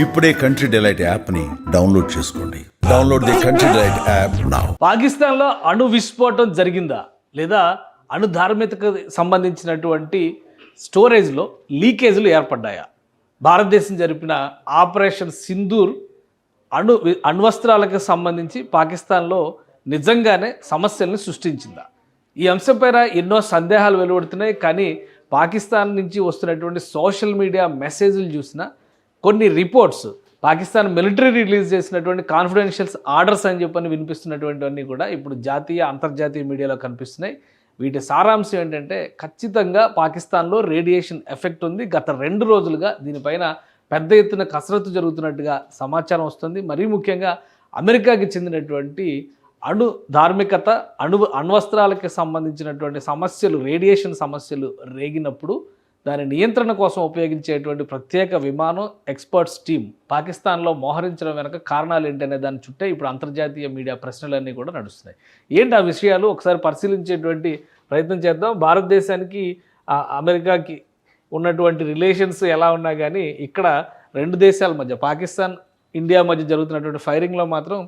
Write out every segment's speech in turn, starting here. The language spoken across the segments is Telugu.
ఇప్పుడే కంట్రీ డిలైట్ యాప్ని డౌన్లోడ్ చేసుకోండి. Download the Country Delight app now పాకిస్తాన్లో అణు విస్ఫోటం జరిగిందా? లేదా అణు ధార్మికతకు సంబంధించినటువంటి స్టోరేజ్లో లీకేజీలు ఏర్పడ్డాయా? భారతదేశం జరిపిన ఆపరేషన్ సింధూర్ అణు అణ్వస్త్రాలకు సంబంధించి పాకిస్తాన్లో నిజంగానే సమస్యల్ని సృష్టించిందా? ఈ అంశంపైన ఎన్నో సందేహాలు వెలువడుతున్నాయి కానీ పాకిస్తాన్ నుంచి వస్తున్నటువంటి సోషల్ మీడియా మెసేజ్లు చూసినా కొన్ని రిపోర్ట్స్ పాకిస్తాన్ మిలిటరీ రిలీజ్ చేసినటువంటి కాన్ఫిడెన్షియల్స్ ఆర్డర్స్ అని చెప్పని వినిపిస్తున్నటువంటివన్నీ కూడా ఇప్పుడు జాతీయ అంతర్జాతీయ మీడియాలో కనిపిస్తున్నాయి. వీటి సారాంశం ఏంటంటే ఖచ్చితంగా పాకిస్తాన్లో రేడియేషన్ ఎఫెక్ట్ ఉంది. గత రెండు రోజులుగా దీనిపైన పెద్ద ఎత్తున కసరత్తు జరుగుతున్నట్టుగా సమాచారం వస్తుంది. మరీ ముఖ్యంగా అమెరికాకి చెందినటువంటి అణు ధార్మికత అణు అణ్వస్త్రాలకి సంబంధించినటువంటి సమస్యలు రేడియేషన్ సమస్యలు రేగినప్పుడు దాని నియంత్రణ కోసం ఉపయోగించేటువంటి ప్రత్యేక విమానం ఎక్స్పర్ట్స్ టీం పాకిస్తాన్లో మోహరించడం వెనక కారణాలు ఏంటనే దాని చుట్టే ఇప్పుడు అంతర్జాతీయ మీడియా ప్రశ్నలన్నీ కూడా నడుస్తున్నాయి. ఏంటి ఆ విషయాలు? ఒకసారి పరిశీలించేటువంటి ప్రయత్నం చేద్దాం. భారతదేశానికి అమెరికాకి ఉన్నటువంటి రిలేషన్స్ ఎలా ఉన్నా కానీ ఇక్కడ రెండు దేశాల మధ్య పాకిస్తాన్ ఇండియా మధ్య జరుగుతున్నటువంటి ఫైరింగ్లో మాత్రం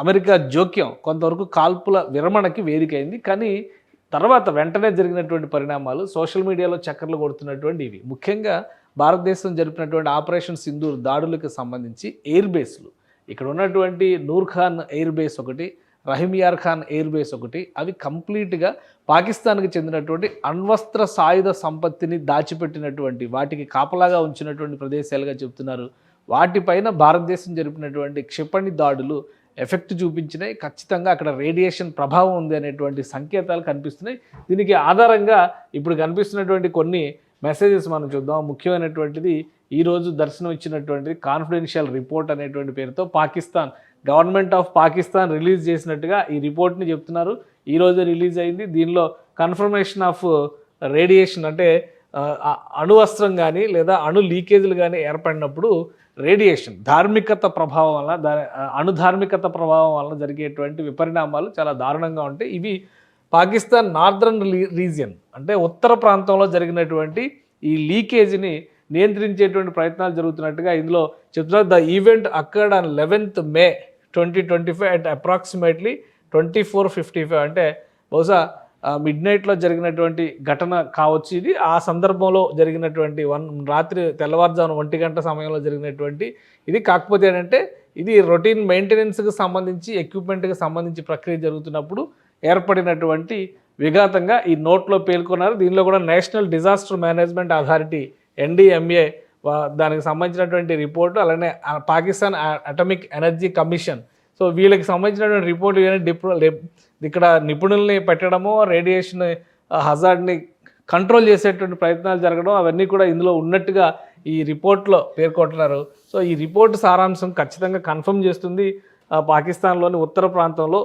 అమెరికా జోక్యం కొంతవరకు కాల్పుల విరమణకి వేదికైంది. కానీ తర్వాత వెంటనే జరిగినటువంటి పరిణామాలు సోషల్ మీడియాలో చక్కర్లు కొడుతున్నటువంటి ఇవి. ముఖ్యంగా భారతదేశం జరిపినటువంటి ఆపరేషన్ సింధూర్ దాడులకు సంబంధించి ఎయిర్ బేస్లు. ఇక్కడ ఉన్నటువంటి నూర్ ఖాన్ ఎయిర్ బేస్ ఒకటి రహిమియార్ ఖాన్ ఎయిర్ బేస్ ఒకటి అవి కంప్లీట్గా పాకిస్తాన్కి చెందినటువంటి అణ్వస్త్ర సాయుధ సంపత్తిని దాచిపెట్టినటువంటి వాటికి కాపలాగా ఉంచినటువంటి ప్రదేశాలుగా చెప్తున్నారు వాటిపైన భారతదేశం జరిపినటువంటి క్షిపణి దాడులు ఎఫెక్ట్ చూపించినాయి. ఖచ్చితంగా అక్కడ రేడియేషన్ ప్రభావం ఉంది అనేటువంటి సంకేతాలు కనిపిస్తున్నాయి. దీనికి ఆధారంగా ఇప్పుడు కనిపిస్తున్నటువంటి కొన్ని మెసేజెస్ మనం చూద్దాం. ముఖ్యమైనటువంటిది ఈరోజు దర్శనం ఇచ్చినటువంటిది కాన్ఫిడెన్షియల్ రిపోర్ట్ అనేటువంటి పేరుతో Pakistan government of Pakistan release చేసినట్టుగా ఈ రిపోర్ట్ని చెప్తున్నారు. ఈరోజు రిలీజ్ అయింది. దీనిలో కన్ఫర్మేషన్ ఆఫ్ రేడియేషన్ అంటే అణువస్త్రం కానీ లేదా అణు లీకేజీలు కానీ ఏర్పడినప్పుడు రేడియేషన్ ధార్మికత ప్రభావం వల్ల దా అణుధార్మికత ప్రభావం వల్ల జరిగేటువంటి విపరిణామాలు చాలా దారుణంగా ఉంటాయి. ఇవి పాకిస్తాన్ నార్దర్న్ రీజియన్ అంటే ఉత్తర ప్రాంతంలో జరిగినటువంటి ఈ లీకేజీని నియంత్రించేటువంటి ప్రయత్నాలు జరుగుతున్నట్టుగా ఇందులో చెప్తున్నారు. ద ఈవెంట్ అక్కడ eleventh May twenty twenty five at approximately twenty four fifty five అంటే బహుశా మిడ్ నైట్లో జరిగినటువంటి ఘటన కావచ్చు. ఇది ఆ సందర్భంలో జరిగినటువంటి వన్ రాత్రి తెల్లవారుజామున ఒంటి గంట సమయంలో జరిగినటువంటి ఇది. కాకపోతే ఏంటంటే ఇది రొటీన్ మెయింటెనెన్స్కి సంబంధించి ఎక్విప్మెంట్కి సంబంధించి ప్రక్రియ జరుగుతున్నప్పుడు ఏర్పడినటువంటి విఘాతంగా ఈ నోట్లో పేర్కొన్నారు దీనిలో కూడా national disaster management authority NDMA దానికి సంబంధించినటువంటి రిపోర్టు అలానే Pakistan atomic energy commission so వీళ్ళకి సంబంధించినటువంటి రిపోర్ట్ కానీ డిప్రో ఇక్కడ నిపుణుల్ని పెట్టడము రేడియేషన్ హజార్డ్ని కంట్రోల్ చేసేటువంటి ప్రయత్నాలు జరగడం అవన్నీ కూడా ఇందులో ఉన్నట్టుగా ఈ రిపోర్ట్లో పేర్కొంటున్నారు. సో ఈ రిపోర్ట్ సారాంశం ఖచ్చితంగా కన్ఫర్మ్ చేస్తుంది. పాకిస్తాన్లోని ఉత్తర ప్రాంతంలో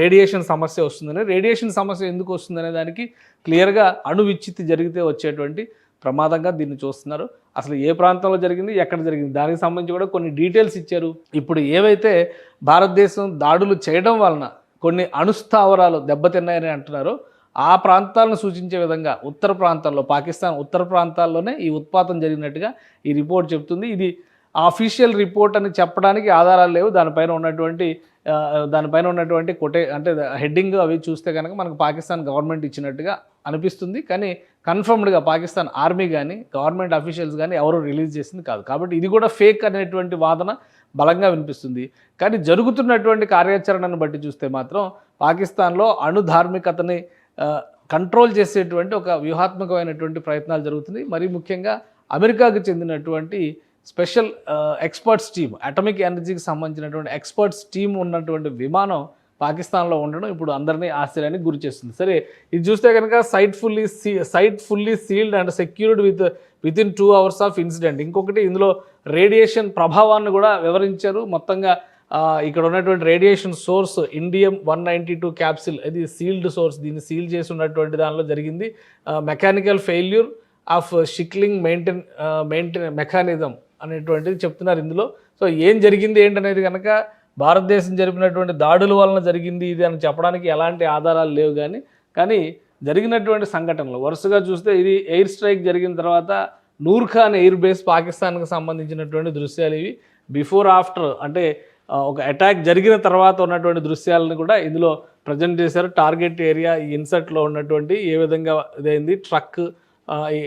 రేడియేషన్ సమస్య వస్తుందని రేడియేషన్ సమస్య ఎందుకు వస్తుందనే దానికి క్లియర్గా అణు విచ్ఛిత్తి జరిగితే వచ్చేటువంటి ప్రమాదంగా దీన్ని చూస్తున్నారు. అసలు ఏ ప్రాంతంలో జరిగింది ఎక్కడ జరిగింది? దానికి సంబంధించి కూడా కొన్ని డీటెయిల్స్ ఇచ్చారు. ఇప్పుడు ఏవైతే భారతదేశం దాడులు చేయడం వలన కొన్ని అణుస్థావరాలు దెబ్బతిన్నాయని అంటున్నారో ఆ ప్రాంతాలను సూచించే విధంగా ఉత్తర ప్రాంతాల్లో పాకిస్తాన్ ఉత్తర ప్రాంతాల్లోనే ఈ ఉత్పాతం జరిగినట్టుగా ఈ రిపోర్ట్ చెప్తుంది. ఇది అఫీషియల్ రిపోర్ట్ అని చెప్పడానికి ఆధారాలు లేవు. దానిపైన ఉన్నటువంటి దానిపైన ఉన్నటువంటి కొటే అంటే హెడ్డింగ్ అవి చూస్తే కనుక మనకు పాకిస్తాన్ గవర్నమెంట్ ఇచ్చినట్టుగా అనిపిస్తుంది. కానీ కన్ఫర్మ్డ్గా పాకిస్తాన్ ఆర్మీ కానీ గవర్నమెంట్ అఫీషియల్స్ కానీ ఎవరు రిలీజ్ చేసింది కాదు. కాబట్టి ఇది కూడా ఫేక్ అనేటువంటి వాదన బలంగా వినిపిస్తుంది. కానీ జరుగుతున్నటువంటి కార్యాచరణను బట్టి చూస్తే మాత్రం పాకిస్తాన్లో అణుధార్మికతని కంట్రోల్ చేసేటువంటి ఒక వ్యూహాత్మకమైనటువంటి ప్రయత్నాలు జరుగుతుంది మరి ముఖ్యంగా అమెరికాకు చెందినటువంటి స్పెషల్ ఎక్స్పర్ట్స్ టీమ్ అటమిక్ ఎనర్జీకి సంబంధించినటువంటి ఎక్స్పర్ట్స్ టీమ్ ఉన్నటువంటి విమానం పాకిస్తాన్లో ఉండడం ఇప్పుడు అందరినీ ఆశ్చర్యానికి గురి చేస్తుంది. సరే ఇది చూస్తే కనుక site fully see site fully sealed and secured with with in two hours of incident. ఇంకొకటి ఇందులో రేడియేషన్ ప్రభావాన్ని కూడా వివరించారు. మొత్తంగా ఇక్కడ ఉన్నటువంటి radiation source indium one ninety two capsule ఇది సీల్డ్ సోర్స్ దీన్ని సీల్ చేసి ఉన్నటువంటి దానిలో జరిగింది. Mechanical failure of షిక్లింగ్ maintain maintain mechanism అనేటువంటిది చెప్తున్నారు ఇందులో. సో ఏం జరిగింది ఏంటనేది కనుక భారతదేశం జరిపినటువంటి దాడుల వలన జరిగింది ఇది అని చెప్పడానికి ఎలాంటి ఆధారాలు లేవు కానీ కానీ జరిగినటువంటి సంఘటనలు. వరుసగా చూస్తే ఇది ఎయిర్ స్ట్రైక్ జరిగిన తర్వాత నూర్ఖాన్ ఎయిర్ బేస్ పాకిస్తాన్కి సంబంధించినటువంటి దృశ్యాలు ఇవి. బిఫోర్ ఆఫ్టర్ అంటే ఒక అటాక్ జరిగిన తర్వాత ఉన్నటువంటి దృశ్యాలను కూడా ఇందులో ప్రజెంట్ చేశారు. టార్గెట్ ఏరియా ఈ ఇన్సర్ట్లో ఉన్నటువంటి ఏ విధంగా ఇదైంది ట్రక్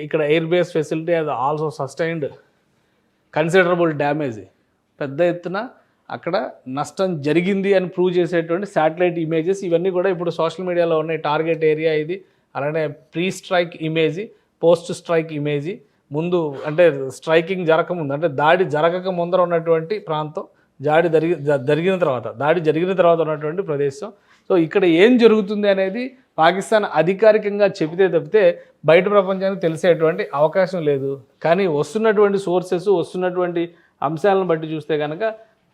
ఇక్కడ ఎయిర్ బేస్ ఫెసిలిటీ అది ఆల్సో సస్టైన్డ్ కన్సిడరబుల్ డ్యామేజ్. పెద్ద ఎత్తున అక్కడ నష్టం జరిగింది అని ప్రూవ్ చేసేటువంటి శాటిలైట్ ఇమేజెస్ ఇవన్నీ కూడా ఇప్పుడు సోషల్ మీడియాలో ఉన్నాయి. టార్గెట్ ఏరియా ఇది. అలానే pre strike image post strike image ముందు అంటే స్ట్రైకింగ్ జరగకముందు అంటే దాడి జరగక ముందర ఉన్నటువంటి ప్రాంతం దాడి జరిగి జరిగిన తర్వాత దాడి జరిగిన తర్వాత ఉన్నటువంటి ప్రదేశం. సో ఇక్కడ ఏం జరుగుతుంది అనేది పాకిస్తాన్ అధికారికంగా చెబితే తప్పితే బయట ప్రపంచానికి తెలిసేటువంటి అవకాశం లేదు. కానీ వస్తున్నటువంటి సోర్సెస్ వస్తున్నటువంటి అంశాలను బట్టి చూస్తే కనుక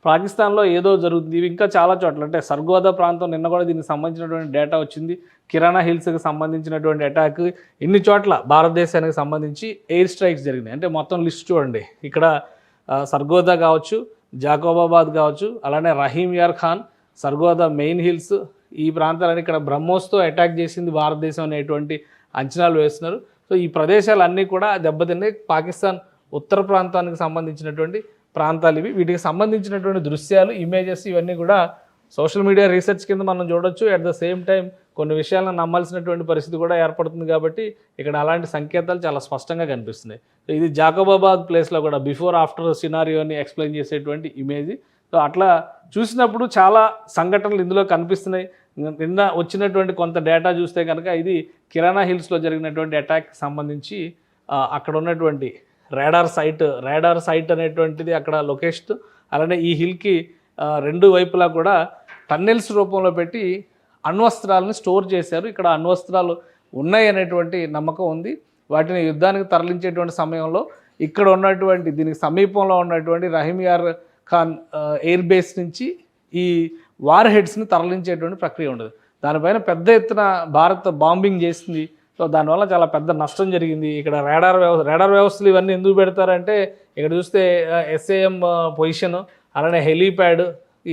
పాకిస్తాన్లో ఏదో జరుగుతుంది. ఇవి ఇంకా చాలా చోట్ల అంటే సర్గోదా ప్రాంతం నిన్న కూడా దీనికి సంబంధించినటువంటి డేటా వచ్చింది. కిరాణా హిల్స్కి సంబంధించినటువంటి అటాక్ ఇన్ని చోట్ల భారతదేశానికి సంబంధించి ఎయిర్ స్ట్రైక్స్ జరిగినాయి. అంటే మొత్తం లిస్ట్ చూడండి. ఇక్కడ సర్గోదా కావచ్చు జాకోబాబాద్ కావచ్చు అలానే రహీం యార్ ఖాన్ సర్గోదా మెయిన్ హిల్స్ ఈ ప్రాంతాలని ఇక్కడ బ్రహ్మోస్తో అటాక్ చేసింది భారతదేశం అనేటువంటి అంచనాలు వేస్తున్నారు. సో ఈ ప్రదేశాలన్నీ కూడా దెబ్బతిన్నాయి. పాకిస్తాన్ ఉత్తర ప్రాంతానికి సంబంధించినటువంటి ప్రాంతాలు ఇవి. వీటికి సంబంధించినటువంటి దృశ్యాలు ఇమేజెస్ ఇవన్నీ కూడా సోషల్ మీడియా రీసెర్చ్ కింద మనం చూడొచ్చు. అట్ ద సేమ్ టైం కొన్ని విషయాలను నమ్మాల్సినటువంటి పరిస్థితి కూడా ఏర్పడుతుంది కాబట్టి ఇక్కడ అలాంటి సంకేతాలు చాలా స్పష్టంగా కనిపిస్తున్నాయి. సో ఇది జాకోబాబాద్ ప్లేస్లో కూడా బిఫోర్ ఆఫ్టర్ సినారియోని ఎక్స్ప్లెయిన్ చేసేటువంటి ఇమేజ్ సో అట్లా చూసినప్పుడు చాలా సంఘటనలు ఇందులో కనిపిస్తున్నాయి. నిన్న వచ్చినటువంటి కొంత డేటా చూస్తే కనుక ఇది కిరాణా హిల్స్లో జరిగినటువంటి అటాక్కి సంబంధించి అక్కడ ఉన్నటువంటి రాడార్ సైట్ రాడార్ సైట్ అనేటువంటిది అక్కడ లొకేషన్ అలానే ఈ హిల్కి రెండు వైపులా కూడా టన్నెల్స్ రూపంలో పెట్టి అణ్వస్త్రాలను స్టోర్ చేశారు. ఇక్కడ అణ్వస్త్రాలు ఉన్నాయి అనేటువంటి నమ్మకం ఉంది. వాటిని యుద్ధానికి తరలించేటువంటి సమయంలో ఇక్కడ ఉన్నటువంటి దీనికి సమీపంలో ఉన్నటువంటి రహీమియార్ ఖాన్ ఎయిర్ బేస్ నుంచి ఈ వార్ హెడ్స్ని తరలించేటువంటి ప్రక్రియ ఉండదు. దానిపైన పెద్ద ఎత్తున భారత్ బాంబింగ్ చేసింది సో దానివల్ల చాలా పెద్ద నష్టం జరిగింది. ఇక్కడ రాడార్ వ్యవస్థ రాడార్ వ్యవస్థలు ఇవన్నీ ఎందుకు పెడతారంటే ఇక్కడ చూస్తే ఎస్ఏఎం పొజిషన్ అలానే హెలీప్యాడ్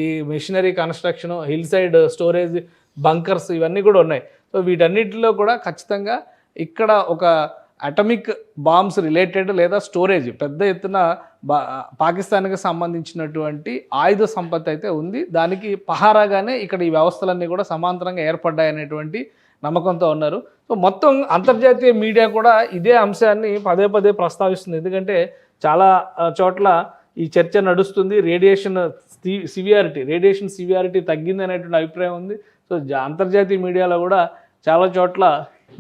ఈ machinery construction hill side storage bunkers ఇవన్నీ కూడా ఉన్నాయి. సో వీటన్నిటిలో కూడా ఖచ్చితంగా ఇక్కడ ఒక అటమిక్ బాంబ్స్ రిలేటెడ్ లేదా స్టోరేజ్ పెద్ద ఎత్తున బా పాకిస్తాన్కి సంబంధించినటువంటి ఆయుధ సంపత్తి అయితే ఉంది. దానికి పహారాగానే ఇక్కడ ఈ వ్యవస్థలన్నీ కూడా సమాంతరంగా ఏర్పడ్డాయనేటువంటి నమ్మకంతో ఉన్నారు. సో మొత్తం అంతర్జాతీయ మీడియా కూడా ఇదే అంశాన్ని పదే పదే ప్రస్తావిస్తుంది. ఎందుకంటే చాలా చోట్ల ఈ చర్చ నడుస్తుంది. రేడియేషన్ సివియారిటీ రేడియేషన్ సివియారిటీ తగ్గింది అనేటువంటి అభిప్రాయం ఉంది. సో అంతర్జాతీయ మీడియాలో కూడా చాలా చోట్ల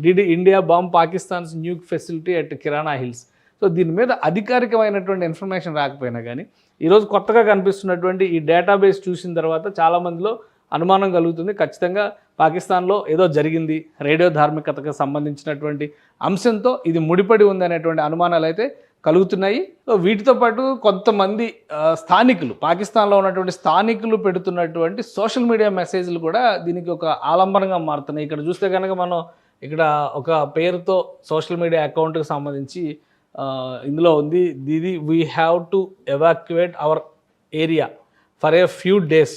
DD India bomb Pakistan's nuke facility at Kirana Hills. So దీని మీద అధికారికమైనటువంటి ఇన్ఫర్మేషన్ రాకపోయినా కానీ ఈరోజు కొత్తగా కనిపిస్తున్నటువంటి ఈ డేటాబేస్ చూసిన తర్వాత చాలామందిలో అనుమానం కలుగుతుంది. ఖచ్చితంగా పాకిస్తాన్లో ఏదో జరిగింది రేడియో ధార్మికతకు సంబంధించినటువంటి అంశంతో ఇది ముడిపడి ఉంది అనేటువంటి అనుమానాలు అయితే కలుగుతున్నాయి. వీటితో పాటు కొంతమంది స్థానికులు పాకిస్తాన్లో ఉన్నటువంటి స్థానికులు పెడుతున్నటువంటి సోషల్ మీడియా మెసేజ్లు కూడా దీనికి ఒక ఆలంబనంగా మారుతున్నాయి. ఇక్కడ చూస్తే కనుక మనం ఇక్కడ ఒక పేరుతో సోషల్ మీడియా అకౌంట్కి సంబంధించి ఇందులో ఉంది దీది we have to evacuate our area for a few days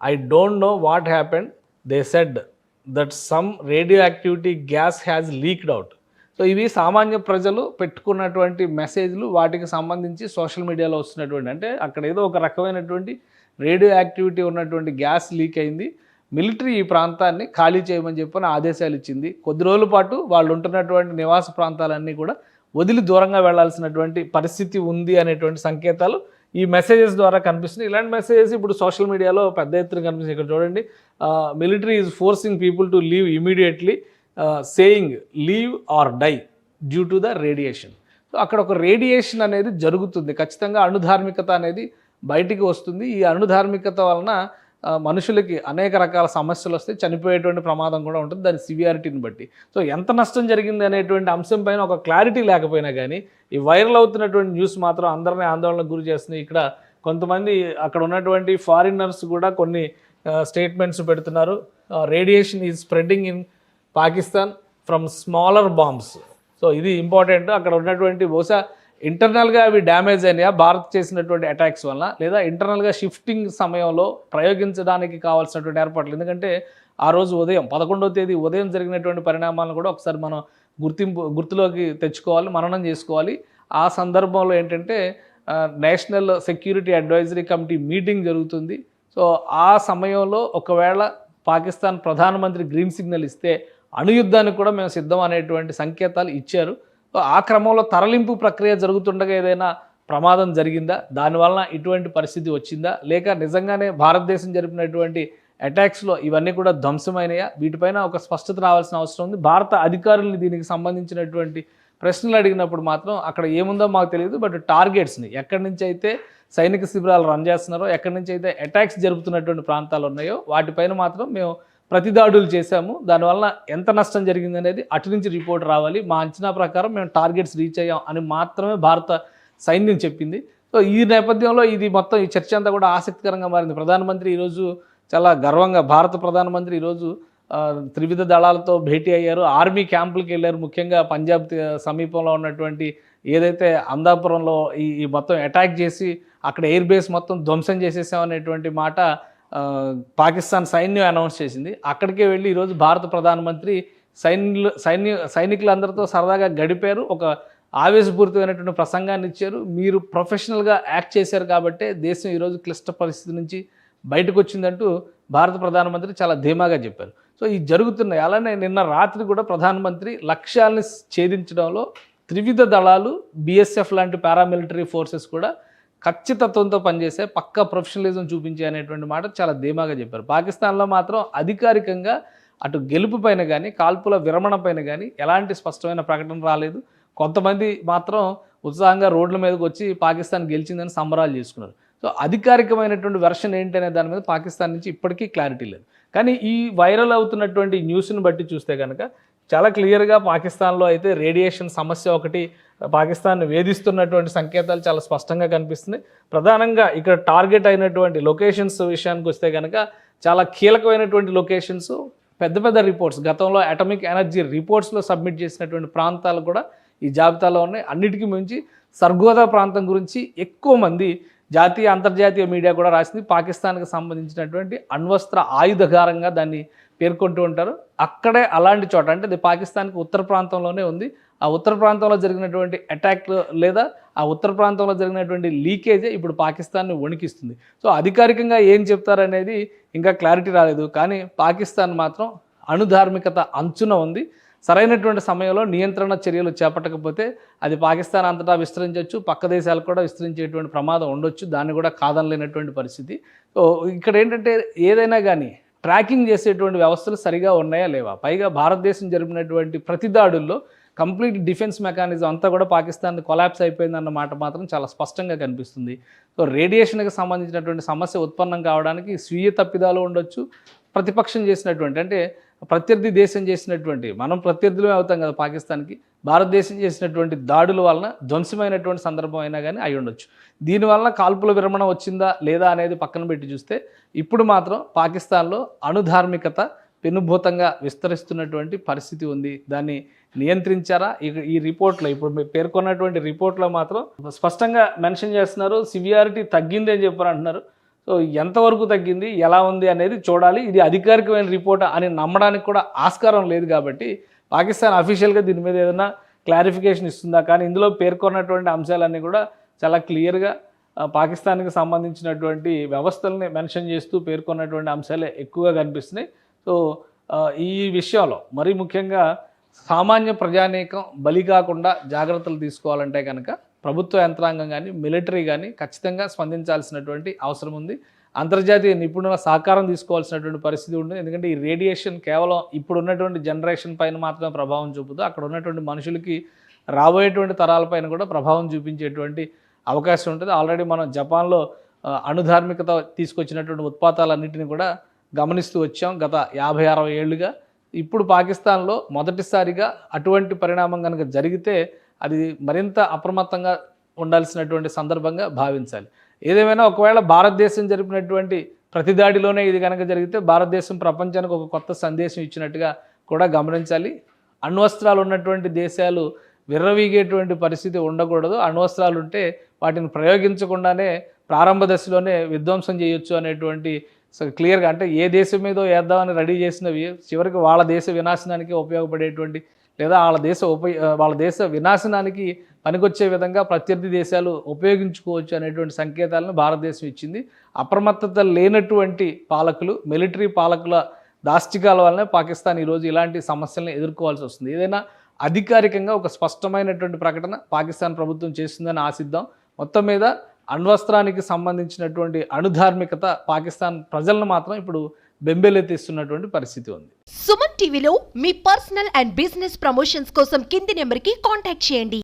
I don't know what happened they said that some radio activity gas has leaked out so ఇవి సామాన్య ప్రజలు పెట్టుకున్నటువంటి మెసేజ్లు వాటికి సంబంధించి సోషల్ మీడియాలో వస్తున్నటువంటి అంటే అక్కడ ఏదో ఒక రకమైనటువంటి రేడియో యాక్టివిటీ ఉన్నటువంటి గ్యాస్ లీక్ అయింది. మిలిటరీ ఈ ప్రాంతాన్ని ఖాళీ చేయమని చెప్పని ఆదేశాలు ఇచ్చింది. కొద్ది రోజుల పాటు వాళ్ళు ఉంటున్నటువంటి నివాస ప్రాంతాలన్నీ కూడా వదిలి దూరంగా వెళ్ళాల్సినటువంటి పరిస్థితి ఉంది అనేటువంటి సంకేతాలు ఈ మెసేజెస్ ద్వారా కనిపిస్తుంది ఇలాంటి మెసేజెస్ ఇప్పుడు సోషల్ మీడియాలో పెద్ద ఎత్తున కనిపిస్తుంది ఇక్కడ చూడండి military is forcing people to leave immediately saying leave or die due to the radiation so అక్కడ ఒక రేడియేషన్ అనేది జరుగుతుంది. ఖచ్చితంగా అణుధార్మికత అనేది బయటికి వస్తుంది. ఈ అణుధార్మికత వలన మనుషులకి అనేక రకాల సమస్యలు వస్తే చనిపోయేటువంటి ప్రమాదం కూడా ఉంటుంది. దాని సివియారిటీని బట్టి. సో ఎంత నష్టం జరిగింది అనేటువంటి అంశం పైన ఒక క్లారిటీ లేకపోయినా కానీ ఈ వైరల్ అవుతున్నటువంటి న్యూస్ మాత్రం అందరినీ ఆందోళనకు గురి చేస్తుంది. ఇక్కడ కొంతమంది అక్కడ ఉన్నటువంటి ఫారినర్స్ కూడా కొన్ని స్టేట్మెంట్స్ పెడుతున్నారు. Radiation is spreading in Pakistan from smaller bombs so ఇది ఇంపార్టెంట్ అక్కడ ఉన్నటువంటి బహుశా ఇంటర్నల్గా అవి డ్యామేజ్ అయినాయా? భారత్ చేసినటువంటి అటాక్స్ వల్ల లేదా ఇంటర్నల్గా షిఫ్టింగ్ సమయంలో ప్రయోగించడానికి కావాల్సినటువంటి ఏర్పాట్లు? ఎందుకంటే ఆ రోజు ఉదయం పదకొండవ తేదీ ఉదయం జరిగినటువంటి పరిణామాలను కూడా ఒకసారి మనం గుర్తింపు గుర్తులోకి తెచ్చుకోవాలి మననం చేసుకోవాలి. ఆ సందర్భంలో ఏంటంటే national security advisory committee meeting జరుగుతుంది. సో ఆ సమయంలో ఒకవేళ పాకిస్తాన్ ప్రధానమంత్రి గ్రీన్ సిగ్నల్ ఇస్తే అణుయుద్ధానికి కూడా మేము సిద్ధం అనేటువంటి సంకేతాలు ఇచ్చారు. ఆ క్రమంలో తరలింపు ప్రక్రియ జరుగుతుండగా ఏదైనా ప్రమాదం జరిగిందా? దానివలన ఇటువంటి పరిస్థితి వచ్చిందా? లేక నిజంగానే భారతదేశం జరిపినటువంటి అటాక్స్లో ఇవన్నీ కూడా ధ్వంసమైనయా? వీటిపైన ఒక స్పష్టత రావాల్సిన అవసరం ఉంది. భారత అధికారుల్ని దీనికి సంబంధించినటువంటి ప్రశ్నలు అడిగినప్పుడు మాత్రం అక్కడ ఏముందో మాకు తెలియదు. బట్ టార్గెట్స్ని ఎక్కడి నుంచి అయితే సైనిక శిబిరాలు రన్ చేస్తున్నారో ఎక్కడి నుంచి అయితే అటాక్స్ జరుపుతున్నటువంటి ప్రాంతాలు ఉన్నాయో వాటిపైన మాత్రం మేము ప్రతిదాడులు చేశాము. దానివల్ల ఎంత నష్టం జరిగింది అనేది అటు నుంచి రిపోర్ట్ రావాలి. మా అంచనా ప్రకారం మేము టార్గెట్స్ రీచ్ అయ్యాం అని మాత్రమే భారత సైన్యం చెప్పింది. సో ఈ నేపథ్యంలో ఇది మొత్తం ఈ చర్చ అంతా కూడా ఆసక్తికరంగా మారింది. ప్రధానమంత్రి ఈరోజు చాలా గర్వంగా భారత ప్రధానమంత్రి ఈరోజు త్రివిధ దళాలతో భేటీ అయ్యారు. ఆర్మీ క్యాంపులకు వెళ్ళారు. ముఖ్యంగా పంజాబ్ సమీపంలో ఉన్నటువంటి ఏదైతే అందాపురంలో ఈ ఈ మొత్తం అటాక్ చేసి అక్కడ ఎయిర్ బేస్ మొత్తం ధ్వంసం చేసేసామనేటువంటి మాట పాకిస్తాన్ సైన్యం అనౌన్స్ చేసింది. అక్కడికే వెళ్ళి ఈరోజు భారత ప్రధానమంత్రి సైన్యులు సైన్య సైనికులందరితో సరదాగా గడిపారు. ఒక ఆవేశపూరితమైనటువంటి ప్రసంగాన్ని ఇచ్చారు. మీరు ప్రొఫెషనల్గా యాక్ట్ చేశారు కాబట్టే దేశం ఈరోజు క్లిష్ట పరిస్థితి నుంచి బయటకు వచ్చిందంటూ భారత ప్రధానమంత్రి చాలా ధీమాగా చెప్పారు. సో ఈ జరుగుతున్నాయి అలానే నిన్న రాత్రి కూడా ప్రధానమంత్రి లక్ష్యాలను ఛేదించడంలో త్రివిధ దళాలు బిఎస్ఎఫ్ లాంటి పారామిలిటరీ ఫోర్సెస్ కూడా ఖచ్చితత్వంతో పనిచేసే పక్కా ప్రొఫెషనలిజం చూపించే అనేటువంటి మాట చాలా ధీమాగా చెప్పారు. పాకిస్తాన్లో మాత్రం అధికారికంగా అటు గెలుపు పైన కానీ కాల్పుల విరమణ పైన కానీ ఎలాంటి స్పష్టమైన ప్రకటన రాలేదు. కొంతమంది మాత్రం ఉత్సాహంగా రోడ్ల మీదకి వచ్చి పాకిస్తాన్ గెలిచిందని సంబరాలు చేసుకున్నారు. సో అధికారికమైనటువంటి వెర్షన్ ఏంటనే దాని మీద పాకిస్తాన్ నుంచి ఇప్పటికీ క్లారిటీ లేదు. కానీ ఈ వైరల్ అవుతున్నటువంటి న్యూస్ని బట్టి చూస్తే కనుక చాలా క్లియర్గా పాకిస్తాన్లో అయితే రేడియేషన్ సమస్య ఒకటి పాకిస్తాన్ వేధిస్తున్నటువంటి సంకేతాలు చాలా స్పష్టంగా కనిపిస్తున్నాయి. ప్రధానంగా ఇక్కడ టార్గెట్ అయినటువంటి లొకేషన్స్ విషయానికి వస్తే కనుక చాలా కీలకమైనటువంటి లొకేషన్స్ పెద్ద పెద్ద రిపోర్ట్స్ గతంలో అటమిక్ ఎనర్జీ రిపోర్ట్స్లో సబ్మిట్ చేసినటువంటి ప్రాంతాలు కూడా ఈ జాబితాలో ఉన్నాయి. అన్నిటికీ మించి సర్గోదా ప్రాంతం గురించి ఎక్కువ మంది జాతీయ అంతర్జాతీయ మీడియా కూడా రాసింది. పాకిస్తాన్కి సంబంధించినటువంటి అణ్వస్త్ర ఆయుధగారంగా దాన్ని పేర్కొంటూ ఉంటారు. అక్కడే అలాంటి చోట అంటే అది పాకిస్తాన్కి ఉత్తర ప్రాంతంలోనే ఉంది. ఆ ఉత్తర ప్రాంతంలో జరిగినటువంటి అటాక్ లేదా ఆ ఉత్తర ప్రాంతంలో జరిగినటువంటి లీకేజే ఇప్పుడు పాకిస్తాన్ని వణికిస్తుంది. సో అధికారికంగా ఏం చెప్తారనేది ఇంకా క్లారిటీ రాలేదు. కానీ పాకిస్తాన్ మాత్రం అణుధార్మికత అంచున ఉంది. సరైనటువంటి సమయంలో నియంత్రణ చర్యలు చేపట్టకపోతే అది పాకిస్తాన్ అంతటా విస్తరించవచ్చు పక్క దేశాలకు కూడా విస్తరించేటువంటి ప్రమాదం ఉండొచ్చు. దాన్ని కూడా కాదనలేనటువంటి పరిస్థితి. సో ఇక్కడ ఏంటంటే ఏదైనా కానీ ట్రాకింగ్ చేసేటువంటి వ్యవస్థలు సరిగా ఉన్నాయా లేవా? పైగా భారతదేశం జరిపినటువంటి ప్రతి దాడుల్లో కంప్లీట్ డిఫెన్స్ మెకానిజం అంతా కూడా పాకిస్తాన్ కొలాప్స్ అయిపోయిందన్న మాట మాత్రం చాలా స్పష్టంగా కనిపిస్తుంది. సో రేడియేషన్కి సంబంధించినటువంటి సమస్య ఉత్పన్నం కావడానికి స్వీయ తప్పిదాలు ఉండొచ్చు. ప్రతిపక్షం చేసినటువంటి అంటే ప్రత్యర్థి దేశం చేసినటువంటి మనం ప్రత్యర్థులమే అవుతాం కదా పాకిస్తాన్కి. భారతదేశం చేసినటువంటి దాడుల వలన ధ్వంసమైనటువంటి సందర్భం అయినా కానీ అయి ఉండొచ్చు. దీనివల్ల కాల్పుల విరమణ వచ్చిందా లేదా అనేది పక్కన పెట్టి చూస్తే ఇప్పుడు మాత్రం పాకిస్తాన్లో అణుధార్మికత పెనుభూతంగా విస్తరిస్తున్నటువంటి పరిస్థితి ఉంది. దాన్ని నియంత్రించారా? ఈ రిపోర్ట్లో ఇప్పుడు మీరు పేర్కొన్నటువంటి రిపోర్ట్లో మాత్రం స్పష్టంగా మెన్షన్ చేస్తున్నారు సివియారిటీ తగ్గింది అని చెప్పారు అంటున్నారు సో ఎంతవరకు తగ్గింది ఎలా ఉంది అనేది చూడాలి. ఇది అధికారికమైన రిపోర్ట్ అని నమ్మడానికి కూడా ఆస్కారం లేదు కాబట్టి పాకిస్తాన్ అఫీషియల్గా దీని మీద ఏదైనా క్లారిఫికేషన్ ఇస్తుందా? కానీ ఇందులో పేర్కొన్నటువంటి అంశాలన్నీ కూడా చాలా క్లియర్గా పాకిస్తాన్కి సంబంధించినటువంటి వ్యవస్థల్ని మెన్షన్ చేస్తూ పేర్కొన్నటువంటి అంశాలే ఎక్కువగా కనిపిస్తున్నాయి. సో ఈ విషయంలో మరీ ముఖ్యంగా సామాన్య ప్రజానీకం బలి కాకుండా జాగ్రత్తలు తీసుకోవాలంటే కనుక ప్రభుత్వ యంత్రాంగం కానీ మిలిటరీ కానీ ఖచ్చితంగా స్పందించాల్సినటువంటి అవసరం ఉంది. అంతర్జాతీయ నిపుణుల సహకారం తీసుకోవాల్సినటువంటి పరిస్థితి ఉంటుంది. ఎందుకంటే ఈ రేడియేషన్ కేవలం ఇప్పుడు ఉన్నటువంటి జనరేషన్ పైన మాత్రమే ప్రభావం చూపుతూ అక్కడ ఉన్నటువంటి మనుషులకి రాబోయేటువంటి తరాలపైన కూడా ప్రభావం చూపించేటువంటి అవకాశం ఉంటుంది. ఆల్రెడీ మనం జపాన్లో అణుధార్మికత తీసుకొచ్చినటువంటి ఉత్పాతాలన్నింటినీ కూడా గమనిస్తూ వచ్చాం. గత యాభై అరవై ఏళ్ళుగా ఇప్పుడు పాకిస్తాన్లో మొదటిసారిగా అటువంటి పరిణామం కనుక జరిగితే అది మరింత అప్రమత్తంగా ఉండాల్సినటువంటి సందర్భంగా భావించాలి. ఏదేమైనా ఒకవేళ భారతదేశం జరిపినటువంటి ప్రతిదాడిలోనే ఇది కనుక జరిగితే భారతదేశం ప్రపంచానికి ఒక కొత్త సందేశం ఇచ్చినట్టుగా కూడా గమనించాలి. అణ్వస్త్రాలు ఉన్నటువంటి దేశాలు విర్రవీగేటువంటి పరిస్థితి ఉండకూడదు. అణ్వస్త్రాలు ఉంటే వాటిని ప్రయోగించకుండానే ప్రారంభ దశలోనే విధ్వంసం చేయొచ్చు అనేటువంటి సో క్లియర్గా అంటే ఏ దేశం మీదో వేద్దామని రెడీ చేసినవి చివరికి వాళ్ళ దేశ వినాశనానికి ఉపయోగపడేటువంటి లేదా వాళ్ళ దేశ ఉప వాళ్ళ దేశ వినాశనానికి పనికొచ్చే విధంగా ప్రత్యర్థి దేశాలు ఉపయోగించుకోవచ్చు అనేటువంటి సంకేతాలను భారతదేశం ఇచ్చింది. అప్రమత్తత లేనటువంటి పాలకులు మిలిటరీ పాలకుల దాష్టికాల వల్లనే పాకిస్తాన్ ఈరోజు ఇలాంటి సమస్యలను ఎదుర్కోవాల్సి వస్తుంది. ఏదైనా అధికారికంగా ఒక స్పష్టమైనటువంటి ప్రకటన పాకిస్తాన్ ప్రభుత్వం చేస్తుందని ఆశిద్దాం. మొత్తం మీద అణ్వస్త్రానికి సంబంధించినటువంటి అణుధార్మికత పాకిస్తాన్ ప్రజలను మాత్రం ఇప్పుడు బెంబేలెత్తిస్తున్నటువంటి పరిస్థితి ఉంది. సుమన్ టీవీలో మీ పర్సనల్ అండ్ బిజినెస్ ప్రమోషన్స్ కోసం కింది నెంబర్కి కాంటాక్ట్ చేయండి.